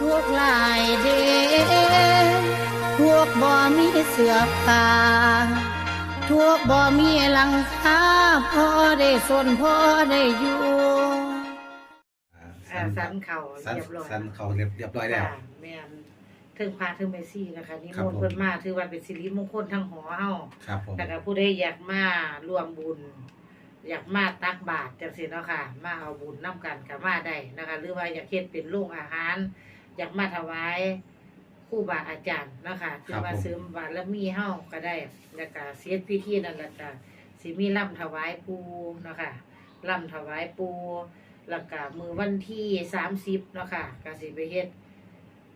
ทุกหลายเดพวกบ่มีเสือผ้าทุกบ่มีหลังคาพอได้สนพอได้อยู่อ่าสันเข่าสันเรียบร้อยสันเขาเรียบเรียบร้อยแล้ว ค่ะแม่นถึงพาถึงเมซี่นะคะนี่ครับมนต์ผม เพิ่นมาถือว่าเป็นสิริมงคลทั้งหอเฮาครับผมแต่ก็ผู้ใดอยากมาร่วมบุญ อยากมาตักบาตรจังซี่เนาะค่ะ มาเอาบุญนํกันก็มาได้นะคะ หรือว่าอยากเฮ็ดเป็นโรงอาหาร อยากมาถวายครูบาอาจารย์เนาะคะคือว่าเสริมบารมีเฮาก็ได้แล้วก็เสียพิธีนั่นแหละจ้ะสิมีล่ำถวายปูเนาะค่ะล่ำถวายปูแล้วก็มือวันที่สามสิบเนาะค่ะก็สิไปเฮ็ด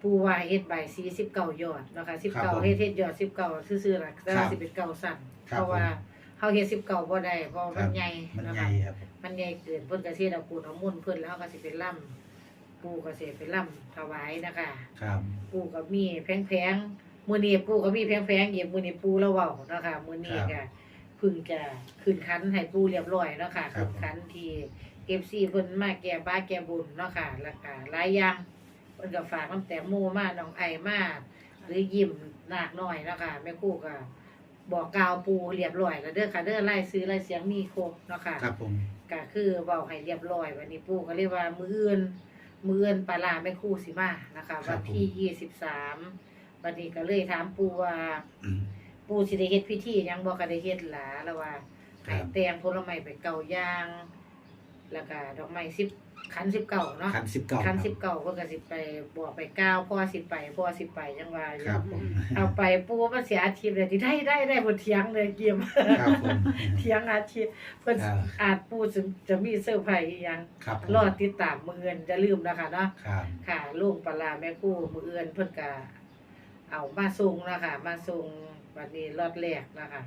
ปูว่าเฮ็ดใบสีสิบเก้ายอดเนาะค่ะสิบเก้าเฮ็ดเฮ็ดยอดสิบเก้าซื่อๆล่ะแต่ว่าสิเป็นเก้าสั่นเพราะว่าเฮาเฮ็ดสิบเก้าบ่ได้เพราะมันใหญ่มันเนาะใหญ่ค่ะครับมันใหญ่เกินเพิ่นก็สิเอาปูนเอามุ่นต์เพิ่นแล้วก็สิเป็นล่ำ ปูก็สิเป็นล่ำถวายนะคะ ครับปูก็มีแพงๆมื้อนี้ปูก็มีแพงๆอีกมื้อนี้ปูแล้วเว้าเนาะค่ะมื้อนี้ก็เพิ่งจะขึ้นคันให้ปูเรียบร้อยเนาะค่ะขึ้นคันที่ FC เพิ่นมาแก้บ้าแก้บุญเนาะค่ะแล้วก็หลายอย่างเพิ่นก็ฝากน้ำแตงโมมาน้องไอมาหรือยิ้มนาคน้อยเนาะค่ะแม่ครูก็บอกกล่าวปูเรียบร้อยแล้วเด้อค่ะเด้อไล่ซื้อไล่เสียงมีครบเนาะค่ะครับผมก็คือเว้าให้เรียบร้อยวันนี้ปู่ก็เรียกว่ามื้ออื่น มื้ออื่นปลาร้าแม่ครู่สิมานะคะวันที่ยี่สิบสามวันนี้ก็เลยถามปู่ว่าอืมปู่สิได้เฮ็ดพิธีหยังบ่ก็ได้เฮ็ดหลาแล้วว่าครัให้บแต่งผลไม้ไปเก่าอย่าง แล้วก็ดอกไม้สิบ ขันสิบเก่าเนาะคันสิบเก้าขันสิบเก่าเพิ่นก็สิไปบอกไปก้าวพ่อสิไปพ่อสิไปจังว่าอคยู่รับผมเอาไปปู่มันเสียอาชีพเลยที่ได้ได้ได้บ่เถียงเลยเกี่ยมครับผมเถียงอาชีพเพิ่นครับอาจปู่สิจะมีเซอร์ไพรส์อีหยังครับผมรอติดตามมือเอือนจะลืมนะคะเนาะ ครับค่ะลุงปลาร้าแม่กู้มือเอือนเพิ่นก็เอามาส่งนะคะมาส่งวันนี้รอดแรกนะคะ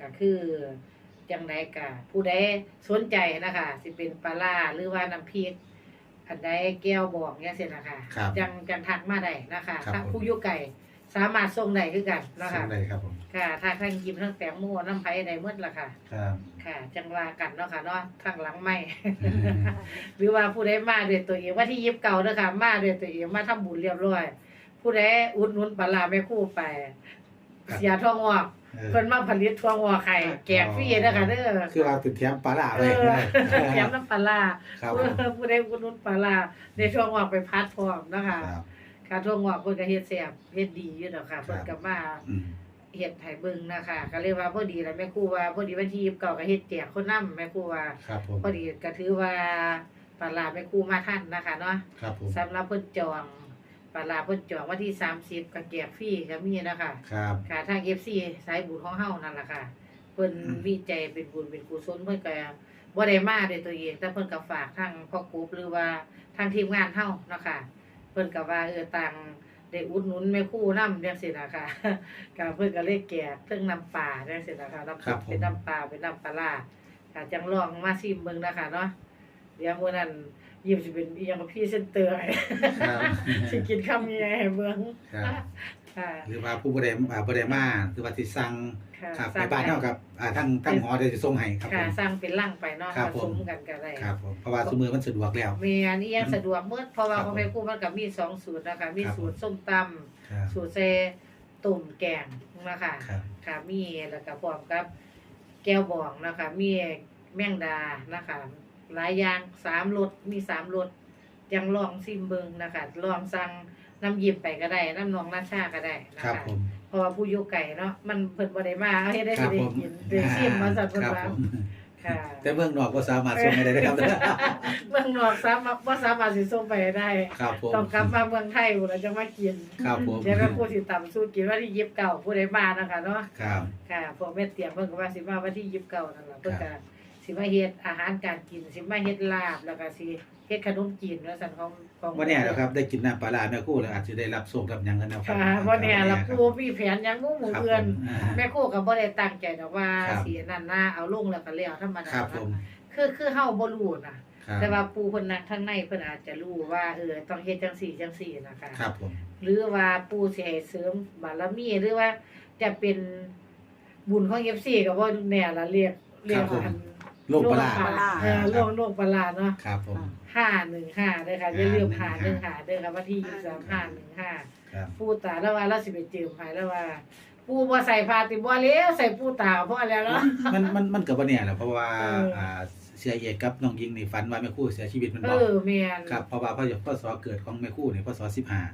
ก็คือ จังไดก็ผู้ใดสนใจนะคะสิเป็นปลาร้าหรือว่าน้ำพริกอันใดแก้วบอกเนี่ยสินะคะครับจังจังทักมาได้นะคะครับถ้าผม ผู้อยู่ไก่สามารถส่งได้คือกันนะส่คะงเลยครับผมค่ะถ้าทั้งยิมทั้งแตงโมน้ำไผ่ได้หมดล่ะค่ะ ครับ ค่ะ จังว่ากันเนาะค่ะเนาะทางหลังไม่ หรือว่าผู้ใดมาด้วยตัวเองว่าที่ยิบเก่าเด้อค่ะมาด้วยตัวเองมาทำบุญเรียบร้อย ผู้ใดอุดหนุนปลาร้าแม่ครู่ไป ครับ เสียทองงอก เออเพิ่นมาผลิตทองงอกไข่แจกฟรีเด้อค่ะเด้อคือว่าติดเทียมปลาล่าเอเลยอแถมน้ำปลาร้าครับผู้ผมผู้ใดอุดหนุนปลาร้าในทองงอกไปพัดพร้อมเนาะคะครับค่ะทองงอกเพิ่นก็เฮ็ดแซ่บเฮ็ดดีอยู่เนาะค่ะเพิ่นก็มาอืมเฮ็ดให้เบิ่งนะคะก็เลยว่าพอดีแล้วแม่ครูว่าพอดีวันที่29ก็เฮ็ดแจกคนนำแม่ครูว่าครับผมพอดีก็ถือว่าปลาร้าแม่ครูมาทันนะคะเนาะครับผมสำหรับเพิ่นจอง ปลาร้าเพิ่นจองวันที่30ก็แจกฟรีก็มีนะคะครับ ค่ะทาง FC สายบุญของเฮานั่นล่ะค่ะ เพิ่นอืม วิจัยเป็นบุญเป็นกุศลเพิ่นก็บ่ได้มาด้วยตัวเองแต่เพิ่นก็ฝากทางพ่อกรุ๊ปหรือว่าทางทีมงานเฮาเนาะค่ะเพิ่นก็ว่าเออต่างได้อุดหนุนแม่ครูนำจังซี่นะคะก็เพิ่นก็เลยแจกเรื่องน้ำปลาจังซี่นะคะน้ำครับผม เป็นน้ำปลาเป็นน้ำปลาร้า ค่ะจังลองมาชิมเบิ่งนะคะเนาะเดี๋ยวมื้อนั้น ยิ้มสิเป็นอีหยังกับพรี่เซนเตอร์ให้ครับสิกินคำยังไงให้เบิ่งครับค่ะ หรือว่าผู้บริอ่าบริมาหรือว่าที่สั่งค่ะครับสั่ในงบ้านเท่ากับอ่าทั้งทั้งหอเดี๋ยวจะส่งให้ครับผค่ะม สร้างเป็นร่างไปเนาะครัผบผม สมกันก็ได้ครับผมเพราะว่าสมือมันสะดวกแล้ว มีอันนี้ยังสะดวกเมื่อเพราะว่าครับพ่อแม่ครูมันก็มีสองสูตรนะคะมีครับสูตรส้มตครับำสูตรเซตุ่มแกงนะคะครับ ค่ะมีแล้วก็พร้อมกับแก้วบองนะคะมีแมงดานะคะ หลายอย่างสามรสมีสามรสยังลองซิมเบิงนะคะลองสั่งน้ำยิ้มไปก็ได้ น้ำนองราชาก็ได้นะครับคะผม เพราะว่าผู้อยู่ไก่เนาะมันเพิ่นบ่ได้มาเอาเฮ็ดได้ครัสิบได้ผมกินได้ชิมมาสั่นเพิ่นครับว่าผมค่ะ แต่เมืองนอกก็สามารถส่งให้ได้นะครับ เมืองนอกสามารถบ่สามารถสิส่งไปได้ ครับผม ต้องกลับมาเมืองไทยพุ่นแล้วจะมากินครับผม เดี๋ยวแม่ผู้สิตำสู้กินวันที่29ผู้ใดมานะคะเนาะ ครับ ค่ะพวกแม่เตรียมเพิ่นก็ว่าสิมาวันที่29นั่นล่ะเพิ่นครัก็บ สิมาเฮ็ดอาหารการกิน สิมาเฮ็ดลาบแล้วก็สิเฮ็ดขนมจีนว่าซั่นของของวันนี้นะครับได้กินน้ำปลาร้าแม่ครู่แล้วอาจจะได้รับส่งกับหยังกันนะครับค่ะบ่แน่ล่ะครับผู้มีแผนหยังงูหมู่ครับเอื้อนผมอ่าแม่ครูก็บ่ได้ตั้งใจดอกว่าครับสินั่นนะเอาลงแล้วก็แล้วธรรมดาครับผมคือคือเฮาบ่รู้น่ะครับแต่ว่าปูเพิ่นนักข้างในเพิ่นอาจจะรู้ว่าเออต้องเฮ็ดจังซี่จังซี่นะคะครับผมหรือว่าปูสิให้เสริมบารมีหรือว่าจะเป็นบุญของ FC ก็บ่แน่ละเรียกเรียกว่าอัน โลกประหลาดโรคประหลาดเออโรคโรคประหลาดเนาะครับผม ห้าหนึ่งห้าเด้อค่ะอย่าลืมหา515หนึ่งหาเด้อค่ะวันที่ยี่สิบสามห้าหนึ่งห้าครับปูตาแล้วว่าเราสิไปเจิมให้แล้วว่า ปูบ่ใส่ผ้าติบ่แล้วใส่ปูตาพอแล้วเนาะมันมันมันก็บ่แน่แหละเพราะว่าเอออ่อ่าเสียเอกกับน้องยิงนี่ฝันว่าแม่ครู่เสียชีวิตมันเอบ่อแม่นครับเพราะว่าพศพศเกิดของแม่ครู่นี่พศ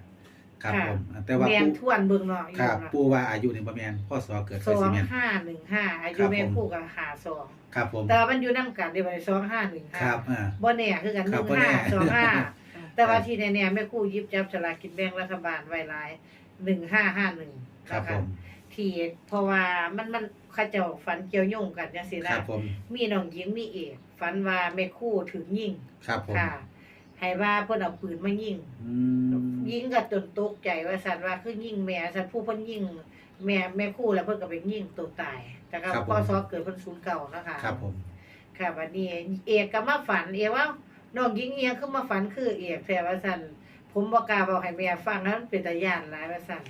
15ครับค่ะผมแต่ว่าแม่นปู่ทวนเบิ่งเนาะอยู่ครับเนาะปู่ว่าอายุนี่บ่แม่นพศเกิดสใส่อสิงแม่นห้าหนึ่งห้าอาคยุรับแม่ผมคู่กับหาสอง ครับผม แต่ว่ามันอยู่นํกันเดี๋ยวไปสองห้าหนึ่งห้าครับอ่า บ่แน่คือกันหครันึ่บงบ่แน่ ห้าสองห้าแต่ว่าที่แน่ๆแม่คู่หยิบจับฉลากกินแบ่งรัฐบาลไว้หลายหนึ่งห้าห้าหนึ่งครับผม ที่เพราะว่ามันมันเขาเจ้าฝันเกี่ยวโยงกันจังซี่ครันะบผม มีน้องหญิงมีเอกฝันว่าแม่คู่ถือยิงครับผม ค่ะ ให้ว่าเพิ่นเอาปืนมายิงอืมยิงก็จนตกใจว่าซั่นว่าคือยิงแม่ซั่นผู้เพิ่นยิงแม่แม่คู่แล้วเพิ่นก็ไปยิงตัวตาย แต่ก็พอซอเกิดเพิ่นศูนย์เก่านะคะ ครับผมค่ะวันนี้เอกก็มาฝันเอกว่าน้องหญิงเอียงคือมาฝันคือเอกแท้ว่าซั่นผมบ่กล้าบอกให้แม่ฟังนะมันเป็นตาย่านหลายว่าซั่น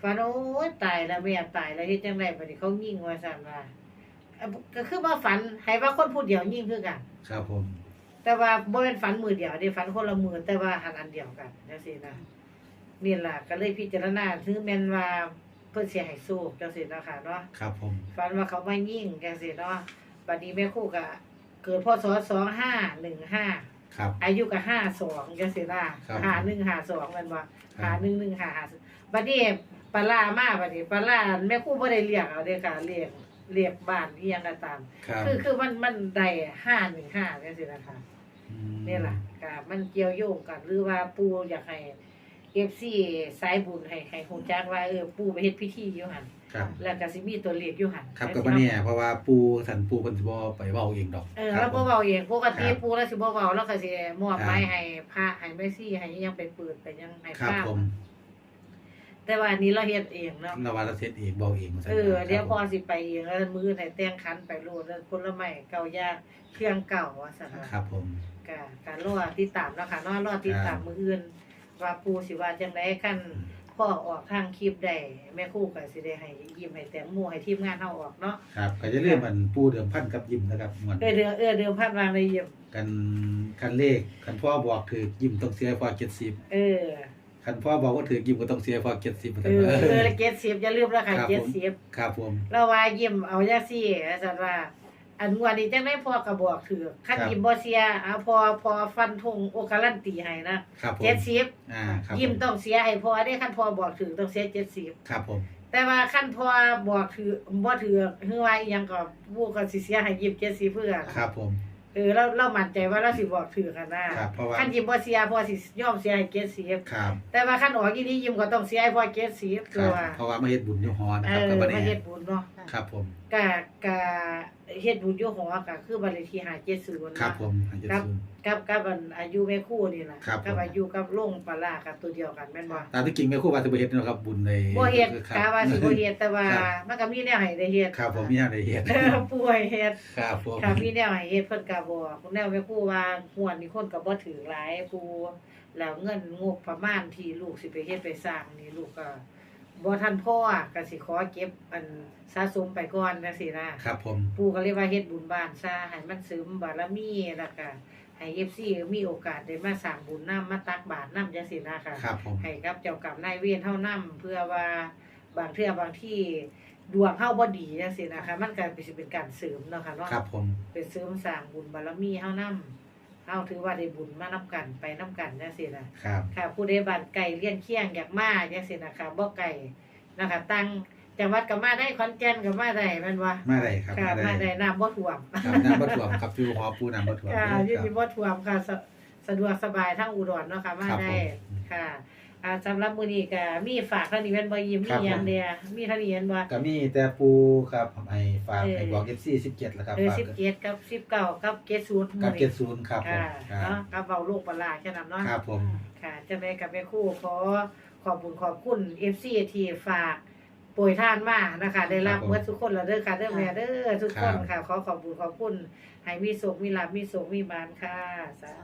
ฝันโอ้ยตายแล้วแม่ตายแล้วเฮ็ดจังไดบัดนี้เขายิงว่าซั่นว่าเอ่อก็คือมาฝันให้ว่าคนผู้เดียวยิงคือกัน ครับผม แต่ว่าบ่เป็นฝันมือเดียวเด้ฝันคนละมือแต่ว่าหันอันเดียวกันจังซี่นะนี่ล่ะก็เลยพิจารณาถึงแม่นว่าเพิ่นสิให้สู้จังซี่เนาะค่ะเนาะครับผม ฝันว่าเขามายิงจังซี่เนาะบัดนี้แม่ครูก็เกิดพศ2515 ครับ อายุก็52จังซี่นะครับ5152แม่นบ่ครับ5155บัดนี้ปลาร้ามาบัดนี้ปลาร้าแม่ครูบ่ได้เรียกเอาเด้อค่ะเรียก เรียกบ้านอีหยังก็ตาม ครับคือคือมันมันได้515จังซี่นะคะมนี่แหละก็มันเกี่ยวโยงกันหรือว่าปู่อยากให้เอฟซีสายบุญให้ให้ฮู้จักว่าเออปู่ไปเฮ็ดพิธีอยู่หั่นครับแล้วก็สิมีตัวเลขอยู่หั่นครับก็บ่แน่เพราะว่าปู่ท่านปู่เพิ่นสิบ่ไปเว้าเองดอกเออครัแล้วบบ่ผมเว้าเองปกติครับปู่แล้วสิบ่เว้าแล้วก็สิมอบหมายครับให้พระให้แม่ชีให้อิหยังไปเปิดไปหยังให้ครับฟังผม แต่ว่าอันนี้เราเฮ็ดเองเนาะเราว่าเราเฮ็ดเองเว้าเองว่าซั่นเออนะเดี๋ยวครับพอสิไปเองแล้วมือให้แต่งคันไปโลดแล้วผลไม้เก่าย่างเครื่องเก่าว่าซั่นว่าครับผมก็การรอติดตามแล้วค่ะเนาะรอติดตามมืออื่น ว่าปูสิว่าจังไดคันพ่อออกทางคลิปได้แม่ครู่ก็สิได้ให้ยิ้มให้แตงโมให้ทีมงานเฮาออกเนาะครับก็จะเรื่องมันปู่เดิมพันกับยิ้มนะครับม่วนเออเดือเออเดือพันวางในยิ้มกันคันเลขคันพ่อบอกถือยิ้มต้องเสียพอ70เออ คันพ่อบอกว่าถือยิ้มก็ต้องเสียพอ70ว่าเอซั่นอว่าเออเจ็ดสิบอย่าลืมแล้วค่ะครับผมเจ็ดสิบครับผมเราว่ายิ้มเอาจังซี่อาจารย์ว่า อันงวดนี้จังได้พ่อก็บอกถือคันครับยิ้มบ่เสียเอาพอพอฟันธงโอการันตีให้นะครับผมเจ็ดสิบอ่าครับยิ้มผต้องเสียให้พอได้คันพอบอกถือต้องเสียเจ็ดสิบครับผมแต่ว่าขั้นพอบอกถือบ่ถือคือว่าอีหยังก็ผู้ก็สิเสียให้ยิบเจ็ดสิเพื่อครับผม เออเราเรามั่นใจว่าเราสิบอกถือกันนะครับเพราะว่าขั้นยิบบ่เสียพอสิยอมเสียให้เจ็ดสิครับแต่ว่าขั้นออกอีนี้ยิมก็ต้องเสียให้พอเจ็ดสิคตัรัวบเพราะว่ามาเฮ็ดบุญอยู่หอนะเอครับอก็บ่มาแน่เฮ็ดบุญเนาะ ครับผมกะกะเฮ็ดบุญอยู่หอก็คือบัดเลขที่570ครับผมอันจะครับซูนกับกับอันอายุแม่ครู่นี่ล่ะครับผม กับอายุกับโรงปลาร้ากับตัวเดียวกันแม่นบ่ตามที่จริงแม่ครูว่าจะไปเฮ็ดเนาะครับบุญในบ่เฮ็ดครับกะว่าสิบ่เฮ็ดแต่ว่าครับมันก็มีแนวให้ได้เฮ็ดครับผมมีอะไรเฮ็ดเออป่วยเฮ็ดครับผมค่ะมีแนวให้เฮ็ดเพิ่นก็บอกแนวแม่ครูว่าหวนนี่คนก็บ่ถือหลายปูแล้วเงินงบประมาณที่ลูกสิไปเฮ็ดไปสร้างนี่ลูกก็ บ่ทันพ่อก็สิขอเก็บอันสะสมไปก่อนจังซี่นะครับ ผมปู่ก็เลยว่าเฮ็ดบุญบ้านซะให้มันเสริมบารมีแล้วก็ให้ FC มีโอกาสได้มาสร้างบุญนํมาตักบาตรนํจังซี่นะค่ะ ครับผม ให้กับเจ้ากรรมนายเวรเฮานำเพื่อว่าบางเทื่อบางที่ดวงเฮาบ่ดีจังซี่นะคะ มันก็สิเป็นการเสริมเนาะค่ะเนาะครับผม เป็นเสริมสร้างบุญบารมีเฮานำ เฮาถือว่าได้บุญมานํกันไปนํกันจังซี่นะครับ ค่ะ ผู้ใดบ้านไกลเลี้ยนเคียงอยากมาจังซี่นะคะบ่ไกลนะคะตั้งจังหวัดก็มาได้ขอนแก่นก็มาได้แม่นบ่มาได้ครับค่ะมามาได้ได้น้ำบ่ท่วมครับน้ำบ่ท่วมครับอยู่หอปูน้ำบ่ท่วมค่ะเด้ออยู่ครับที่บ่ท่วมค่ะสะสะดวกสบายทั้งอุดรเนาะค่ะมาครับได้ผมค่ะ อ่าสำหรับมื้อนี้ก็มีฝากเท่านี้แม่นบ่ยิ้มครัมีบหยังผมเดียมีเท่านี้แม่นบ่ ก็มีแต่ปูครับให้ฝากเออ ให้บอก FC 17แล้วครับเออฝาก17กับ19กับ70กับมื้อนี้70ครับผมค่ะครัเนาะบกับเว้าลูกปลาร้าแค่นั้นเนาะครับผม ค่ะจังได๋กับแม่ครูขอขอบคุณขอบคุณ FC ที่ฝากโปรยทานมานะคะ ได้รับเมื่อทุกคนแล้วเด้อค่ะเด้อแม่เด้อทุกคนค่ะขอขอบคุณขอบคุณให้มีสุขมีลาภมีสุขมีบานค่ะสา